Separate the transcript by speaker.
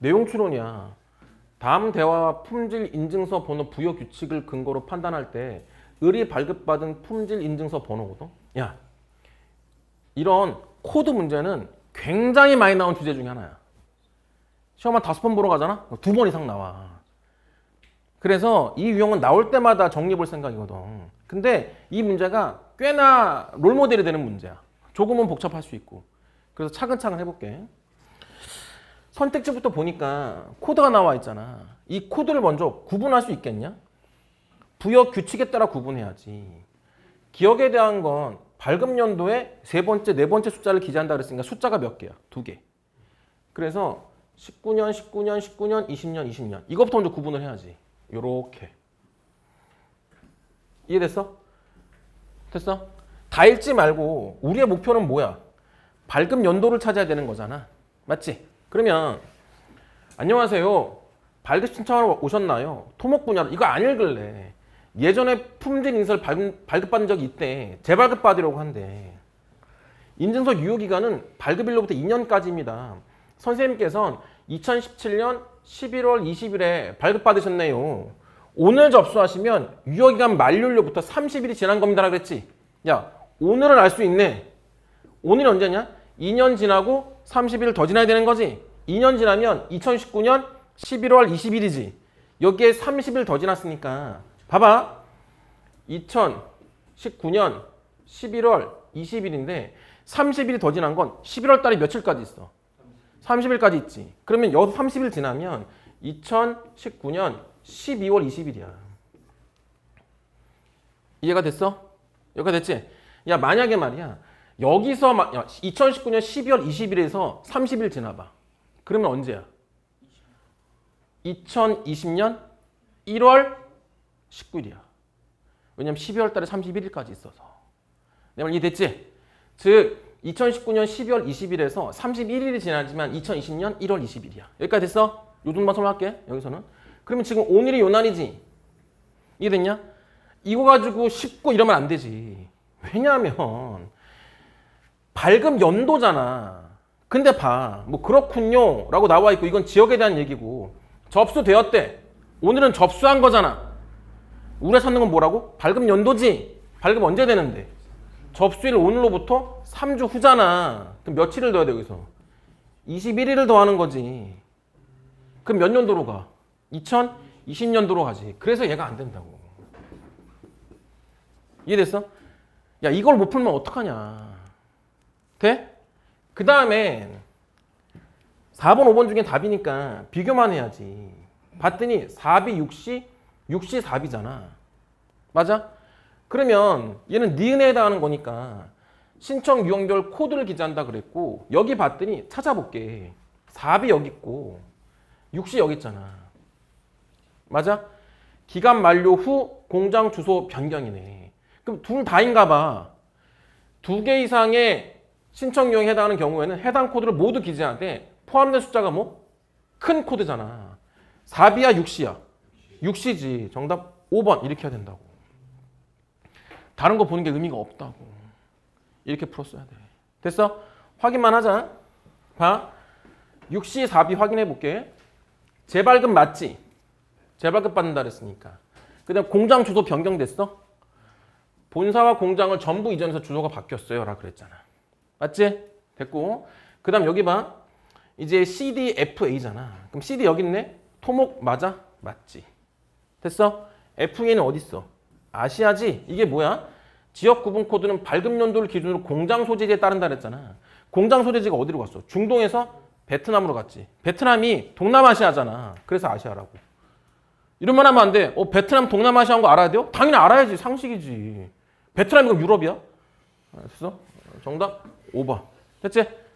Speaker 1: 내용 추론이야. 다음 대화와 품질 인증서 번호 부여 규칙을 근거로 판단할 때 을이 발급받은 품질 인증서 번호거든. 야, 이런 코드 문제는 굉장히 많이 나온 주제 중에 하나야. 시험 한 다섯 번 보러 가잖아? 두 번 이상 나와. 그래서 이 유형은 나올 때마다 정리해볼 생각이거든. 근데 이 문제가 꽤나 롤모델이 되는 문제야. 조금은 복잡할 수 있고. 그래서 차근차근 해볼게. 선택지부터 보니까 코드가 나와 있잖아. 이 코드를 먼저 구분할 수 있겠냐? 부여 규칙에 따라 구분해야지. 기억에 대한 건 발급 연도에 세 번째, 네 번째 숫자를 기재한다 그랬으니까 숫자가 몇 개야? 두 개. 그래서 19년, 19년, 19년, 20년, 20년. 이것부터 먼저 구분을 해야지. 요렇게. 이해됐어? 됐어? 다 읽지 말고 우리의 목표는 뭐야? 발급 연도를 찾아야 되는 거잖아. 맞지? 그러면 안녕하세요. 발급 신청하러 오셨나요? 토목 분야로 이거 안 읽을래. 예전에 품질 인서를 발급, 발급받은 적이 있대. 재발급 받으려고 한대. 인증서 유효 기간은 발급일로부터 2년까지입니다. 선생님께서는 2017년 11월 20일에 발급받으셨네요. 오늘 접수하시면 유효기간 만료일로부터 30일이 지난 겁니다. 라 그랬지? 야, 오늘은 알 수 있네. 오늘이 언제냐? 2년 지나고 30일 더 지나야 되는 거지. 2년 지나면 2019년 11월 20일이지. 여기에 30일 더 지났으니까. 봐봐. 2019년 11월 20일인데 30일이 더 지난 건 11월 달에 며칠까지 있어? 30일까지 있지. 그러면 여기서 30일 지나면 2019년 12월 20일이야. 이해가 됐어? 여기가 됐지? 야, 만약에 말이야. 여기서 마- 야, 2019년 12월 20일에서 30일 지나봐. 그러면 언제야? 2020년 1월 19일이야. 왜냐면 12월 달에 31일까지 있어서. 내 말 이해됐지? 즉 2019년 12월 20일에서 31일이 지나지만 2020년 1월 20일이야. 여기까지 됐어? 요 정도만 설명할게. 여기서는. 그러면 지금 오늘이 요날이지. 이해됐냐? 이거 가지고 쉽고 이러면 안 되지. 왜냐하면 발급 연도잖아. 근데 봐. 뭐 그렇군요. 라고 나와 있고 이건 지역에 대한 얘기고 접수되었대. 오늘은 접수한 거잖아. 우리가 찾는 건 뭐라고? 발급 연도지. 발급 언제 되는데? 접수일 오늘로부터 3주 후잖아. 그럼 며칠을 더해야 돼 여기서? 21일을 더하는 거지. 그럼 몇 년도로 가? 2020년도로 가지. 그래서 얘가 안 된다고. 이해됐어? 야 이걸 못 풀면 어떡하냐. 돼? 그 다음에 4번, 5번 중에 답이니까 비교만 해야지. 봤더니 4비, 6시, 6시 4비잖아. 맞아? 그러면 얘는 니은에 해당하는 거니까 신청 유형별 코드를 기재한다 그랬고 여기 봤더니 찾아볼게. 4비 여기 있고 6시 여기 있잖아. 맞아? 기간 만료 후 공장 주소 변경이네. 그럼 둘 다인가 봐. 두 개 이상의 신청 유형에 해당하는 경우에는 해당 코드를 모두 기재하되 포함된 숫자가 뭐? 큰 코드잖아. 4비야 6시야. 6시지. 정답 5번 이렇게 해야 된다고. 다른 거 보는 게 의미가 없다고. 이렇게 풀었어야 돼. 됐어? 확인만 하자. 봐. 6시 4비 확인해 볼게. 재발급 맞지? 재발급 받는다 그랬으니까. 그 다음 공장 주소 변경됐어? 본사와 공장을 전부 이전해서 주소가 바뀌었어요. 라 그랬잖아. 맞지? 됐고. 그 다음 여기 봐. 이제 CDFA잖아. 그럼 CD 여기 있네? 토목 맞아? 맞지. 됐어? FA는 어디 있어? 아시아지? 이게 뭐야? 지역 구분 코드는 발급 연도를 기준으로 공장 소재지에 따른다 그랬잖아. 공장 소재지가 어디로 갔어? 중동에서 베트남으로 갔지. 베트남이 동남아시아잖아. 그래서 아시아라고. 이런 말 하면 안 돼. 어, 베트남 동남아시아인 거 알아야 돼요? 당연히 알아야지. 상식이지. 베트남이 그럼 유럽이야? 알았어? 정답 5번. 됐지?